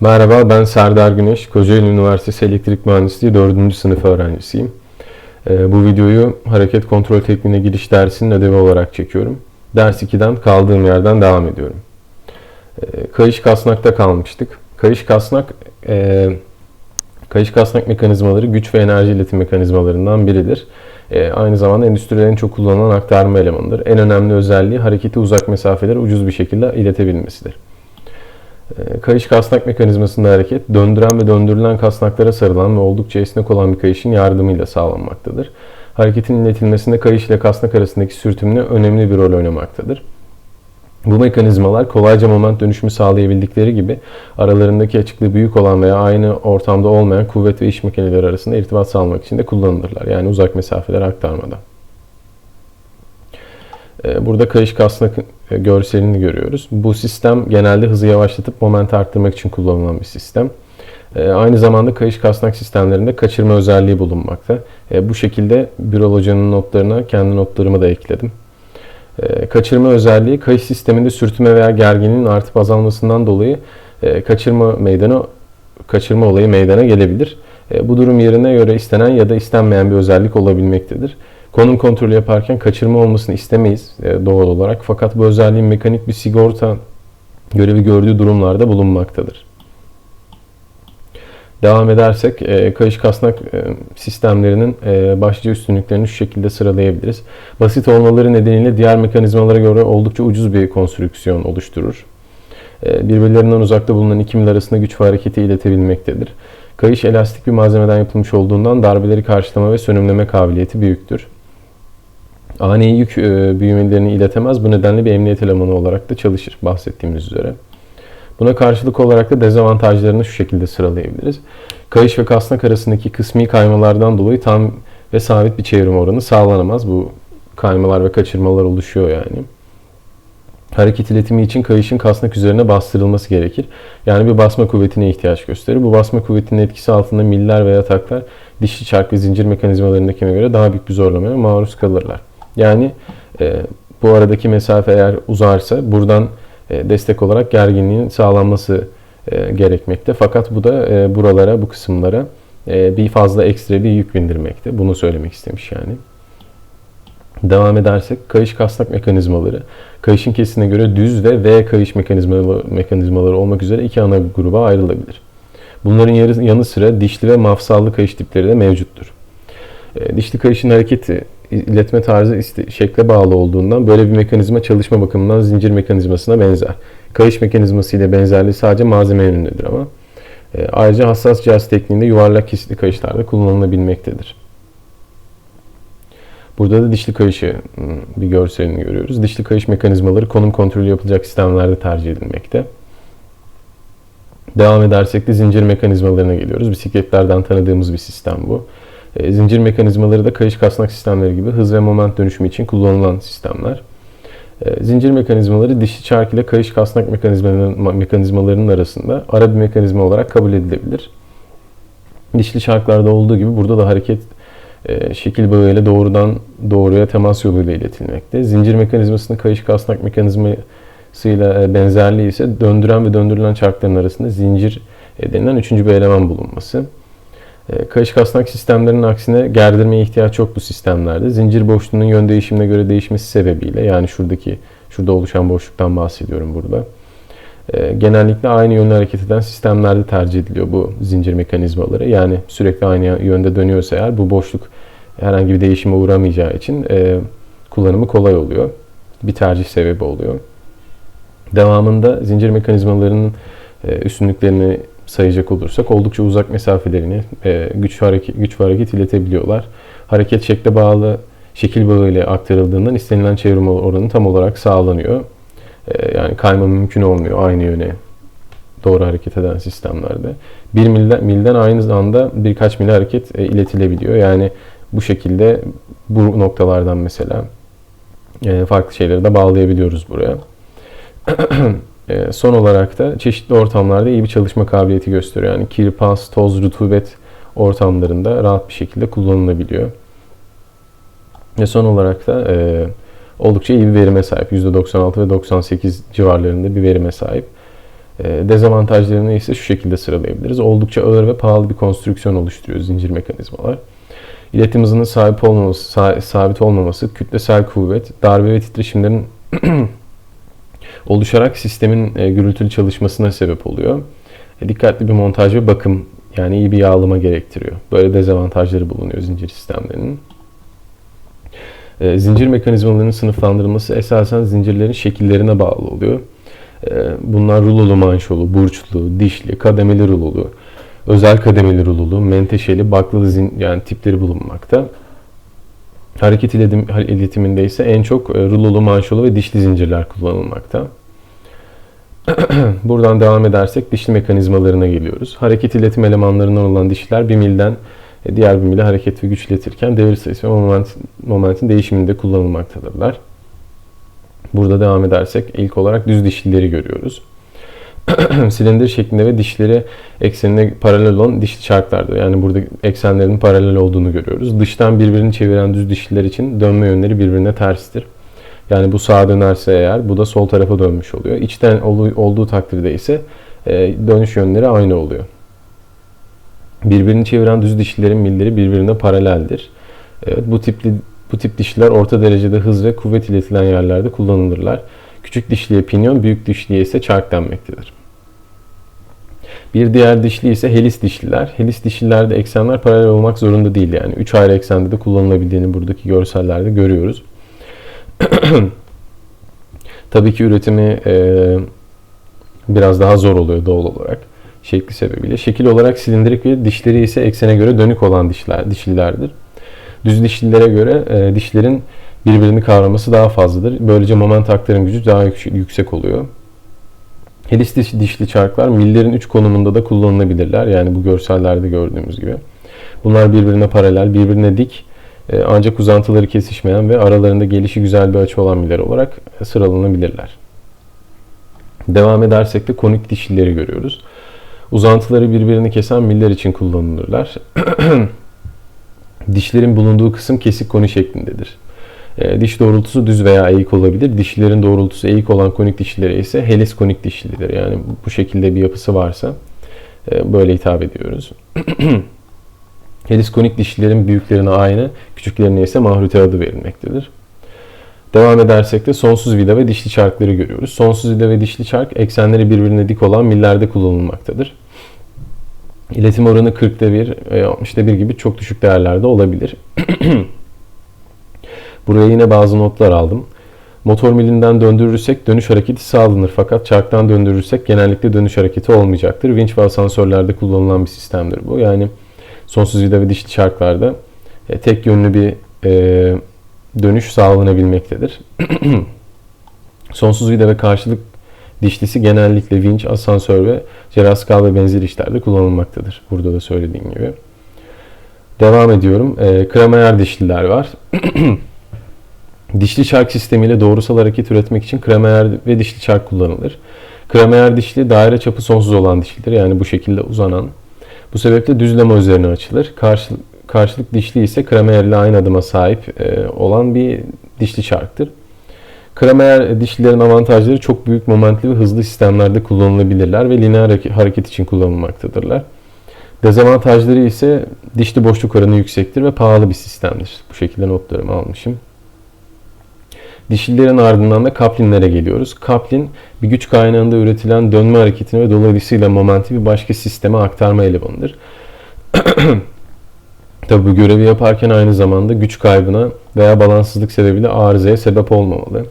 Merhaba, ben Serdar Güneş. Kocaeli Üniversitesi Elektrik Mühendisliği 4. sınıf öğrencisiyim. Ee, bu videoyu hareket kontrol tekniğine giriş dersinin ödevi olarak çekiyorum. Ders 2'den kaldığım yerden devam ediyorum. Ee, kayış kasnakta kalmıştık. Kayış kasnak, e, kayış kasnak mekanizmaları güç ve enerji iletim mekanizmalarından biridir. E, aynı zamanda endüstride en çok kullanılan aktarma elemanıdır. En önemli özelliği hareketi uzak mesafelere ucuz bir şekilde iletebilmesidir. E, Kayış kasnak mekanizmasında hareket, döndüren ve döndürülen kasnaklara sarılan ve oldukça esnek olan bir kayışın yardımıyla sağlanmaktadır. Hareketin iletilmesinde kayış ile kasnak arasındaki sürtünme önemli bir rol oynamaktadır. Bu mekanizmalar kolayca moment dönüşümü sağlayabildikleri gibi aralarındaki açıklığı büyük olan veya aynı ortamda olmayan kuvvet ve iş makineleri arasında irtibat sağlamak için de kullanılırlar. Yani uzak mesafelere aktarmada. Ee, Burada kayış kasnak e, görselini görüyoruz. Bu sistem genelde hızı yavaşlatıp momenti arttırmak için kullanılan bir sistem. Ee, Aynı zamanda kayış kasnak sistemlerinde kaçırma özelliği bulunmakta. Ee, Bu şekilde Birol Hoca'nın notlarına kendi notlarımı da ekledim. Kaçırma özelliği kayış sisteminde sürtünme veya gerginliğin artıp azalmasından dolayı e, kaçırma meydana kaçırma olayı meydana gelebilir. Bu durum yerine göre istenen ya da istenmeyen bir özellik olabilmektedir. Konum kontrolü yaparken kaçırma olmasını istemeyiz e, doğal olarak. Fakat bu özelliğin mekanik bir sigorta görevi gördüğü durumlarda bulunmaktadır. Devam edersek e, kayış kasnak e, sistemlerinin başlıca üstünlüklerini şu şekilde sıralayabiliriz. Basit olmaları nedeniyle diğer mekanizmalara göre oldukça ucuz bir konstrüksiyon oluşturur. Birbirlerinden uzakta bulunan iki mil arasında güç ve hareketi iletebilmektedir. Kayış elastik bir malzemeden yapılmış olduğundan darbeleri karşılama ve sönümleme kabiliyeti büyüktür. Ani yük e, büyümelerini iletemez. Bu nedenle bir emniyet elemanı olarak da çalışır bahsettiğimiz üzere. Buna karşılık olarak da dezavantajlarını şu şekilde sıralayabiliriz. Kayış ve kasnak arasındaki kısmi kaymalardan dolayı tam ve sabit bir çevrim oranı sağlanamaz. Bu kaymalar ve kaçırmalar oluşuyor yani. Hareket iletimi için kayışın kasnak üzerine bastırılması gerekir. Yani bir basma kuvvetine ihtiyaç gösterir. Bu basma kuvvetinin etkisi altında miller ve yataklar dişli çark ve zincir mekanizmalarındakine göre daha büyük bir zorlamaya maruz kalırlar. Yani e, bu aradaki mesafe eğer uzarsa buradan e, destek olarak gerginliğin sağlanması e, gerekmekte. Fakat bu da e, buralara, bu kısımlara e, bir fazla ekstra bir yük bindirmekte. Bunu söylemek istemiş yani. Devam edersek kayış kasnak mekanizmaları. Kayışın kesine göre düz ve V kayış mekanizmaları, mekanizmaları olmak üzere iki ana gruba ayrılabilir. Bunların yanı sıra dişli ve mafsallı kayış tipleri de mevcuttur. E, Dişli kayışın hareketi iletme tarzı şekle bağlı olduğundan böyle bir mekanizma çalışma bakımından zincir mekanizmasına benzer. Kayış mekanizması ile benzerliği sadece malzeme yönündedir ama. E, ayrıca hassas cihaz tekniğinde yuvarlak kesitli kayışlarda kullanılabilmektedir. Burada da dişli kayışı hmm, bir görselini görüyoruz. Dişli kayış mekanizmaları konum kontrolü yapılacak sistemlerde tercih edilmekte. Devam edersek de zincir mekanizmalarına geliyoruz. Bisikletlerden tanıdığımız bir sistem bu. E, Zincir mekanizmaları da kayış kasnak sistemleri gibi hız ve moment dönüşümü için kullanılan sistemler. E, Zincir mekanizmaları dişli çark ile kayış kasnak mekanizmalarının arasında ara bir mekanizma olarak kabul edilebilir. Dişli çarklarda olduğu gibi burada da hareket e, şekil bağıyla doğrudan doğruya temas yoluyla iletilmekte. Zincir mekanizmasının kayış kasnak mekanizmasıyla e, benzerliği ise döndüren ve döndürülen çarkların arasında zincir e, denilen üçüncü bir eleman bulunması. E, Kayış kasnak sistemlerinin aksine gerdirmeye ihtiyaç yok bu sistemlerde. Zincir boşluğunun yön değişimine göre değişmesi sebebiyle yani şuradaki şurada oluşan boşluktan bahsediyorum burada. E, Genellikle aynı yönde hareket eden sistemlerde tercih ediliyor bu zincir mekanizmaları. Yani sürekli aynı yönde dönüyorsa eğer bu boşluk herhangi bir değişime uğramayacağı için e, kullanımı kolay oluyor. Bir tercih sebebi oluyor. Devamında zincir mekanizmalarının üstünlüklerini sayacak olursak oldukça uzak mesafelerini e, güç hareket güç hareket iletebiliyorlar. Hareket şekle bağlı şekil bağı ile aktarıldığından istenilen çevrim oranı tam olarak sağlanıyor. E, yani kayma mümkün olmuyor aynı yöne doğru hareket eden sistemlerde. Bir milden, milden aynı anda birkaç mil hareket e, iletilebiliyor. Yani bu şekilde bu noktalardan mesela e, farklı şeyleri de bağlayabiliyoruz buraya. E, son olarak da çeşitli ortamlarda iyi bir çalışma kabiliyeti gösteriyor. Yani kir, pas, toz, rutubet ortamlarında rahat bir şekilde kullanılabiliyor. Ve son olarak da e, oldukça iyi bir verime sahip. %96 ve 98 civarlarında bir verime sahip. E, dezavantajlarını ise şu şekilde sıralayabiliriz. Oldukça ağır ve pahalı bir konstrüksiyon oluşturuyor zincir mekanizmalar. İletim hızının sahip olmaması, sabit olmaması, kütlesel kuvvet, darbe ve titreşimlerin oluşarak sistemin e, gürültülü çalışmasına sebep oluyor. E, dikkatli bir montaj ve bakım yani iyi bir yağlama gerektiriyor. Böyle dezavantajları bulunuyor zincir sistemlerinin. E, zincir mekanizmalarının sınıflandırılması esasen zincirlerin şekillerine bağlı oluyor. Bunlar rulolu manşolu, burçlu, dişli, kademeli rulolu, özel kademeli rulolu, menteşeli, baklalı zin, yani tipleri bulunmakta. Hareket iletim, iletiminde ise en çok e, rulolu, manşolu ve dişli zincirler kullanılmakta. Buradan devam edersek dişli mekanizmalarına geliyoruz. Hareket iletim elemanlarından olan dişler bir milden e, diğer bir mile hareket ve güç iletirken devir sayısı ve moment, momentin değişiminde kullanılmaktadırlar. Burada devam edersek ilk olarak düz dişlileri görüyoruz. Silindir şeklinde ve dişleri eksenine paralel olan dişli çarklardır. Yani burada eksenlerin paralel olduğunu görüyoruz. Dıştan birbirini çeviren düz dişliler için dönme yönleri birbirine terstir. Yani bu sağa dönerse eğer bu da sol tarafa dönmüş oluyor. İçten olduğu takdirde ise e, dönüş yönleri aynı oluyor. Birbirini çeviren düz dişlilerin milleri birbirine paraleldir. Evet, bu tipli bu tip dişliler orta derecede hız ve kuvvet iletilen yerlerde kullanılırlar. Küçük dişliye pinyon, büyük dişliye ise çark denmektedir. Bir diğer dişli ise helis dişliler. Helis dişlilerde eksenler paralel olmak zorunda değil yani. Üç ayrı eksende de kullanılabildiğini buradaki görsellerde görüyoruz. Tabii ki üretimi e, biraz daha zor oluyor doğal olarak şekli sebebiyle. Şekil olarak silindirik ve dişleri ise eksene göre dönük olan dişler, dişlilerdir. Düz dişlilere göre e, dişlerin birbirini kavraması daha fazladır. Böylece moment aktarım gücü daha yüksek oluyor. Helis dişli çarklar millerin üç konumunda da kullanılabilirler. Yani bu görsellerde gördüğümüz gibi. Bunlar birbirine paralel, birbirine dik e, ancak uzantıları kesişmeyen ve aralarında gelişi güzel bir açı olan miller olarak sıralanabilirler. Devam edersek de konik dişlileri görüyoruz. Uzantıları birbirini kesen miller için kullanılırlar. Dişlerin bulunduğu kısım kesik koni şeklindedir. E, diş doğrultusu düz veya eğik olabilir. Dişlerin doğrultusu eğik olan konik dişlilere ise helis konik dişlidir. Yani bu şekilde bir yapısı varsa e, böyle hitap ediyoruz. helis konik dişlilerin büyüklerine aynı, küçüklerine ise mahrute adı verilmektedir. Devam edersek de sonsuz vida ve dişli çarkları görüyoruz. Sonsuz vida ve dişli çark eksenleri birbirine dik olan millerde kullanılmaktadır. İletim oranı 40'ta 1 veya 60'ta 1 gibi çok düşük değerlerde olabilir. Buraya yine bazı notlar aldım. Motor milinden döndürürsek dönüş hareketi sağlanır fakat çarktan döndürürsek genellikle dönüş hareketi olmayacaktır. Vinç ve asansörlerde kullanılan bir sistemdir bu. Yani sonsuz vida ve dişli çarklarda e, tek yönlü bir e, dönüş sağlanabilmektedir. sonsuz vida ve karşılık dişlisi genellikle vinç, asansör ve ceraskal ve benzeri işlerde kullanılmaktadır. Burada da söylediğim gibi. Devam ediyorum. E, Kramer dişliler var. Dişli çark sistemiyle doğrusal hareket üretmek için Kramer ve dişli çark kullanılır. Kramer dişli daire çapı sonsuz olan dişlidir. Yani bu şekilde uzanan. Bu sebeple düzleme üzerine açılır. Karşı, karşılık dişli ise Kramer ile aynı adıma sahip e, olan bir dişli çarktır. Kramer dişlilerin avantajları çok büyük momentli ve hızlı sistemlerde kullanılabilirler ve lineer hareket için kullanılmaktadırlar. Dezavantajları ise dişli boşluk oranı yüksektir ve pahalı bir sistemdir. Bu şekilde notlarımı almışım. Dişlilerin ardından da kaplinlere geliyoruz. Kaplin bir güç kaynağında üretilen dönme hareketini ve dolayısıyla momenti bir başka sisteme aktarma elemanıdır. Tabi bu görevi yaparken aynı zamanda güç kaybına veya balansızlık sebebiyle arızaya sebep olmamalı.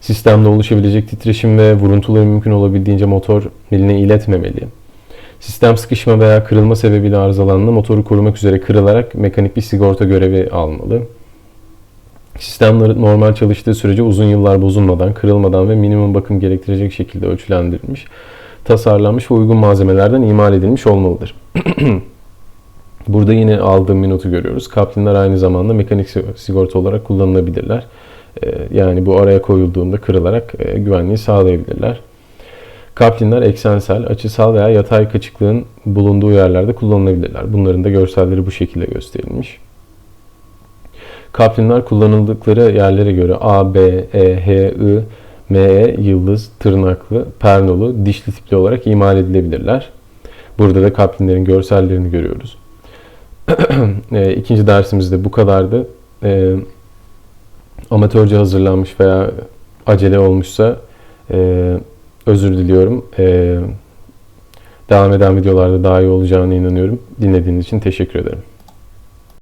Sistemde oluşabilecek titreşim ve vuruntuları mümkün olabildiğince motor miline iletmemeli. Sistem sıkışma veya kırılma sebebiyle arızalandığında motoru korumak üzere kırılarak mekanik bir sigorta görevi almalı. Sistemler normal çalıştığı sürece uzun yıllar bozulmadan, kırılmadan ve minimum bakım gerektirecek şekilde ölçülendirilmiş, tasarlanmış ve uygun malzemelerden imal edilmiş olmalıdır. Burada yine aldığım bir notu görüyoruz. Kaplinler aynı zamanda mekanik sigorta olarak kullanılabilirler. Ee, yani bu araya koyulduğunda kırılarak e, güvenliği sağlayabilirler. Kaplinler eksensel, açısal veya yatay kaçıklığın bulunduğu yerlerde kullanılabilirler. Bunların da görselleri bu şekilde gösterilmiş. Kaplinler kullanıldıkları yerlere göre A, B, E, H, I, ME, yıldız, tırnaklı, pernolu, dişli tipli olarak imal edilebilirler. Burada da kaplinlerin görsellerini görüyoruz. E, İkinci dersimiz de bu kadardı. E, amatörce hazırlanmış veya acele olmuşsa e, özür diliyorum. E, devam eden videolarda daha iyi olacağına inanıyorum. Dinlediğiniz için teşekkür ederim.